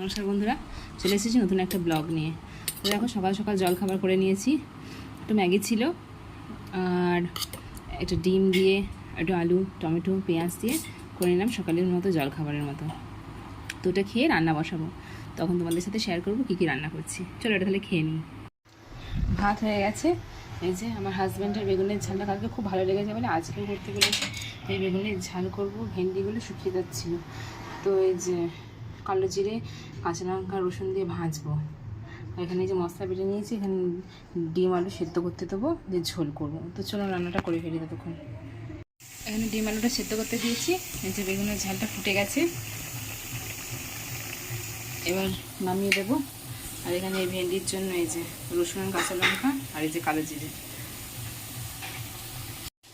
নমস্কার বন্ধুরা, চলে এসেছি নতুন একটা ব্লগ নিয়ে। তো দেখো, সকাল সকাল জল খাবার করে নিয়েছি। একটু ম্যাগি ছিল, আর একটু ডিম দিয়ে, একটু আলু, টমেটো, পেঁয়াজ দিয়ে করে নিলাম সকালের মতো জল খাবারের মতো। তো ওটা খেয়ে রান্না বসাবো। তখন তোমাদের সাথে শেয়ার করব কী কী রান্না করছি। চলো এটা তাহলে খেয়ে নিই। ভাত হয়ে গেছে। এই যে আমার হাজব্যান্ডের বেগুনের ঝালটা কালকে খুব ভালো লেগেছে বলে আজকেও করতে বলেছে এই বেগুনের ঝাল করব, ভেন্ডিগুলো শুকিয়ে যাচ্ছিল। তো এই যে কালো জিরে, কাঁচা লঙ্কা, রসুন দিয়ে ভাজবো। এখানে যে মশলা বেটে নিয়েছি, এখানে ডিম আলু সেদ্ধ করতে দেবো, দিয়ে ঝোল করব। তো চলো রান্নাটা করে ফেলি ততক্ষণ। এখানে ডিম আলুটা সেদ্ধ করতে দিয়েছি, এই যে বেগুনের ঝালটা ফুটে গেছে। এবার নামিয়ে দেবো। আর এখানে এই ভেন্ডির জন্য এই যে রসুন, কাঁচা লঙ্কা আর এই যে কালো জিরে।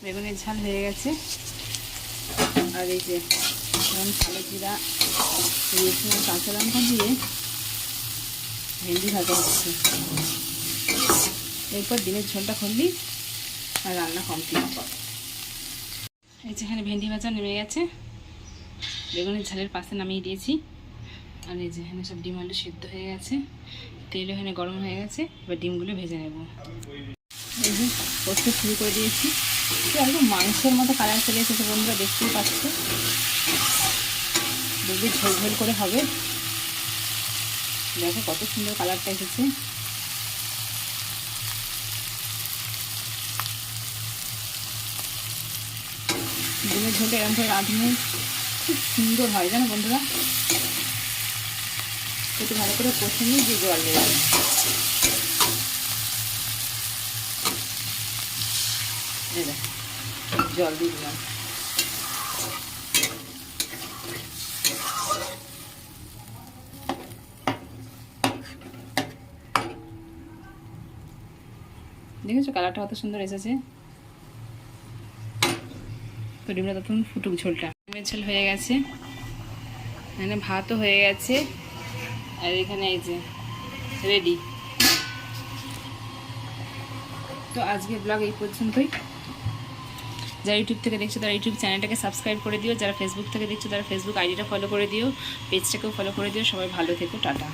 বেগুনের ঝাল হয়ে গেছে। আর এই যে এখন কালো জিরা, রসুন, কাঁচা লঙ্কা দিয়ে ভেন্ডি ভাজা হচ্ছে। এরপর ডিমের ঝোলটা খুললি আর রান্না কমপ্লিট এই যে এখানে ভেন্ডি ভাজা নেমে গেছে। বেগুনের ঝালের পাশে নামিয়ে দিয়েছি। আর এই যে এখানে সব ডিম আলু সিদ্ধ হয়ে গেছে। তেল এখানে গরম হয়ে গেছে। এবার ডিমগুলো ভেজে নেব। এই যে করতে শুরু করে দিয়েছি। একদম মাংসের মতো কালার চলে এসেছে বন্ধুরা, দেখতেই পাচ্ছে? দেখবে ঝোল ঝোল করে হবে। দেখো কত সুন্দর কালারটা এসেছে। ডিমের ঝোলটা এরকম করে রাঁধুনি, খুব সুন্দর হয়, জানো বন্ধুরা? একটু ভালো করে কষে নিয়ে দিয়ে জল দেবে জল দিয়ে দিলাম। দেখেছ কালারটা কত সুন্দর এসেছে? তো ডিমটা তখন ফুটুক ঝোলটা। ডিমের ঝোল হয়ে গেছে। এখানে ভাতও হয়ে গেছে। আর এখানে এই যে রেডি। তো আজকে ব্লগ এই পর্যন্তই। যারা ইউটিউব থেকে দেখছ, তারা ইউটিউব চ্যানেলটাকে সাবস্ক্রাইব করে দিও। যারা ফেসবুক থেকে দেখছ, তারা ফেসবুক আইডিটা ফলো করে দিও পেজটাকেও ফলো করে দিও। সবাই ভালো থেকো, টাটা।